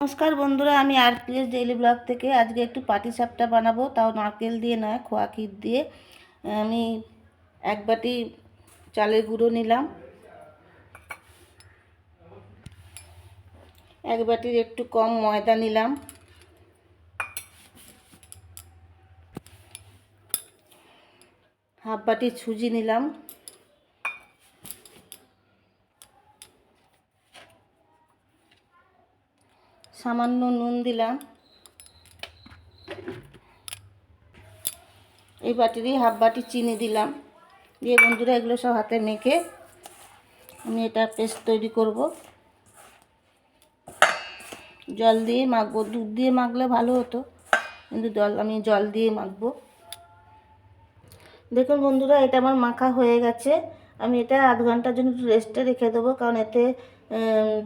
নমস্কার বন্ধুরা, আমি আর প্লেস ডেইলি ব্লগ থেকে আজকে একটু পাটি সাপটা বানাবো। তাও নারকেল দিয়ে নয়, খোয়া ক্ষীর দিয়ে। আমি এক বাটি চালের গুঁড়ো নিলাম। এক বাটির একটু কম ময়দা নিলাম। হাফ বাটি সুজি নিলাম। সামান্য নুন দিলাম। এই বাটিরই হাফ বাটি চিনি দিলাম। দিয়ে বন্ধুরা এগুলো সব হাতে মেখে আমি এটা পেস্ট তৈরি করব। জল দিয়ে মাখবো। দুধ দিয়ে মাখলে ভালো হতো, কিন্তু জল, আমি জল দিয়ে মাখবো। দেখুন বন্ধুরা, এটা আমার মাখা হয়ে গেছে। আমি এটা আধ ঘণ্টার জন্য একটু রেস্টে রেখে দেবো, কারণ এতে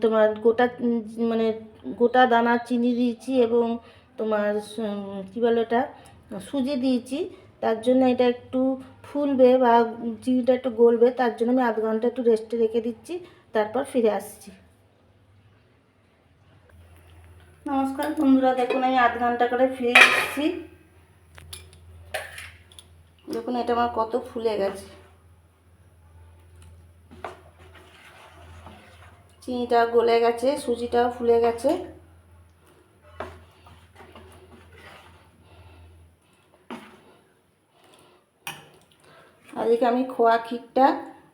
তোমার গোটা মানে গোটা দানা চিনি দিয়েছি এবং তোমার কী বলো এটা সুজি দিয়েছি। তার জন্য এটা একটু ফুলবে বা চিনিটা একটু গলবে, তার জন্য আমি আধ ঘণ্টা একটু রেস্টে রেখে দিচ্ছি, তারপর ফিরে আসছি। নমস্কার বন্ধুরা, দেখুন আমি আধ ঘণ্টা করে ফিরে এসেছি। দেখুন, এটা আমার কত ফুলে গেছে। চিনিটা গলে গেছে সুজিটাও ফুলে গেছে। এদিকে আমি খোয়া ক্ষীরটা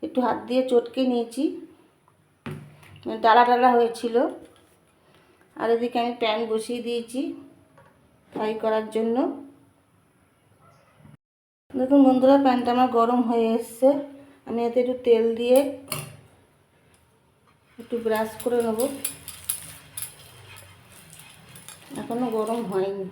একটু হাত দিয়ে চটকে নিয়েছি। ডালা ডালা হয়েছিল। আর এদিকে আমি প্যান বসিয়ে দিয়েছি ফ্রাই করার জন্য। দেখুন বন্ধুরা, প্যানটা আমার গরম হয়ে এসছে। আমি এতে একটু তেল দিয়ে একটু ব্রাশ করে নেব। এখনও গরম হয়নি।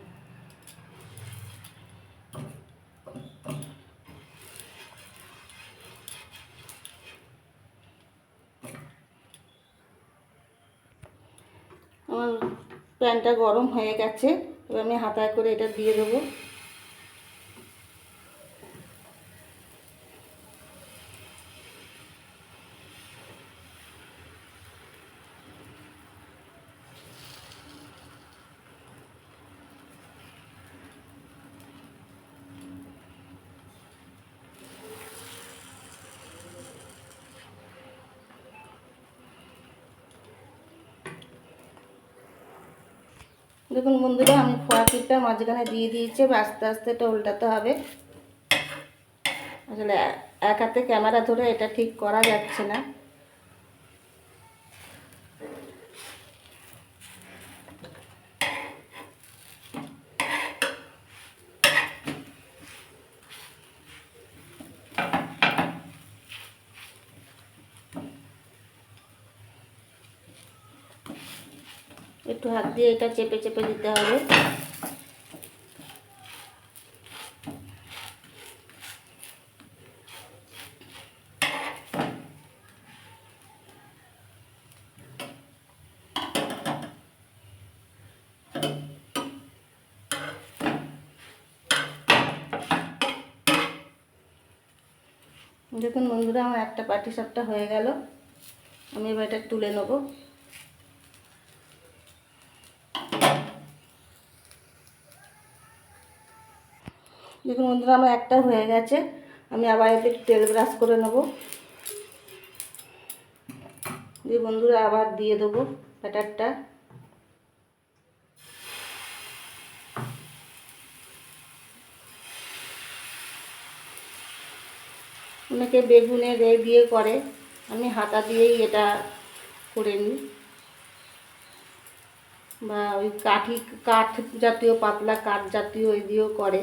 আমার প্যানটা গরম হয়ে গেছে, এবার আমি হাতায় করে এটা দিয়ে দেবো। দেখুন বন্ধুরা, আমি খোয়া মাঝখানে দিয়ে দিয়েছি আস্তে আস্তে এটা উল্টাতে হবে। আসলে এক হাতে ক্যামেরা ধরে এটা ঠিক করা যাচ্ছে না। একটু হাত দিয়ে এটা চেপে চেপে দিতে হবে। দেখুন বন্ধুরা, আমার একটা পাটি সাপটা হয়ে গেল। আমি এবার এটা তুলে নেব। দেখুন বন্ধুরা, আমার একটা হয়ে গেছে। আমি আবার এতে তেল ব্রাশ করে নেব। দিয়ে বন্ধুরা, আবার দিয়ে দেবো ব্যাটারটা। অনেকে বেগুনে, রে দিয়ে করে। আমি হাতা দিয়েই এটা করে নিই। বা ওই কাঠি, কাঠ জাতীয়, পাতলা কাঠ জাতীয়, ওই দিয়েও করে।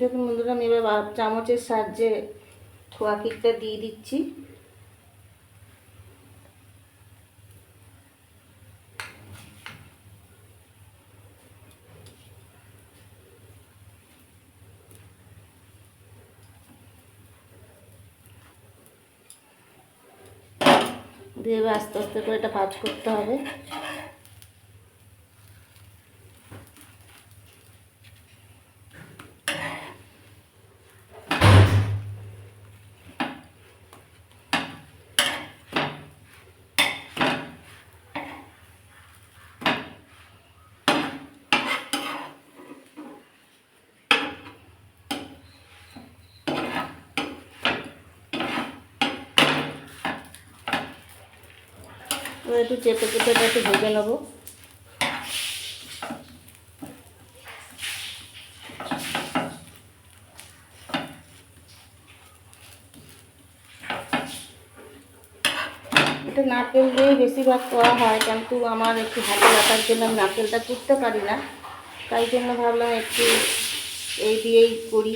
দেখুন বন্ধুরা, আমি এবার চামচের সাহায্যে খোয়া কেকটা দিয়ে দিচ্ছি। দিয়ে আস্তে আস্তে করে এটা ভাজ করতে হবে। একটু চেপে চেপে একটু ভেজে নেব। এটা নারকেল দিয়েই বেশিরভাগ করা হয়, কিন্তু আমার একটু ভালো লাগার জন্য আমি নারকেলটা কুটতে পারি না। তাই জন্য ভাবলাম একটু এই দিয়েই করি।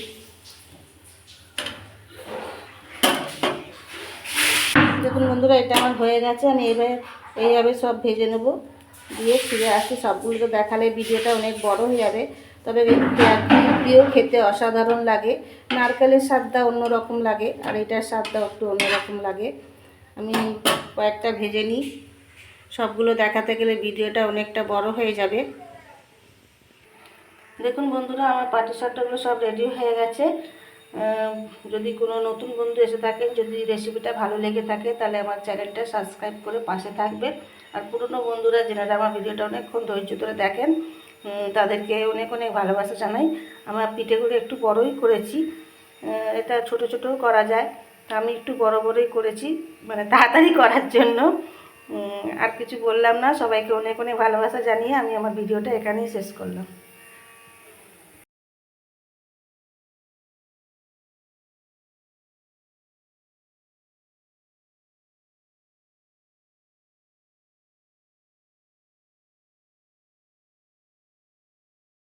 দেখুন বন্ধুরা, এটা আমার হয়ে গেছে, আমি এবার এইভাবে সব ভেজে নেব। দিয়ে ফিরে আসি। সবগুলো তো দেখালে ভিডিওটা অনেক বড় হয়ে যাবে। তবে দিয়েও খেতে অসাধারণ লাগে। নারকেলের স্বাদটা অন্যরকম লাগে, আর এটার স্বাদটা একটু অন্যরকম লাগে। আমি কয়েকটা ভেজে নিই। সবগুলো দেখাতে গেলে ভিডিওটা অনেকটা বড় হয়ে যাবে। দেখুন বন্ধুরা, আমার পাটিসাপটাগুলো সব রেডি হয়ে গেছে। যদি কোনো নতুন বন্ধু এসে থাকেন, যদি রেসিপিটা ভালো লেগে থাকে, তাহলে আমার চ্যানেলটা সাবস্ক্রাইব করে পাশে থাকবেন। আর পুরনো বন্ধুরা যেনারা আমার ভিডিওটা অনেকক্ষণ ধৈর্য ধরে দেখেন তাদেরকে অনেক অনেক ভালোবাসা জানাই। আমার পিঠেগুলো একটু বড়ই করেছি। এটা ছোট ছোটও করা যায়। আমি একটু বড় বড়ই করেছি মানে তাড়াতাড়ি করার জন্য। আর কিছু বললাম না, সবাইকে অনেক অনেক ভালোবাসা জানিয়ে আমি আমার ভিডিওটা এখানেই শেষ করলাম।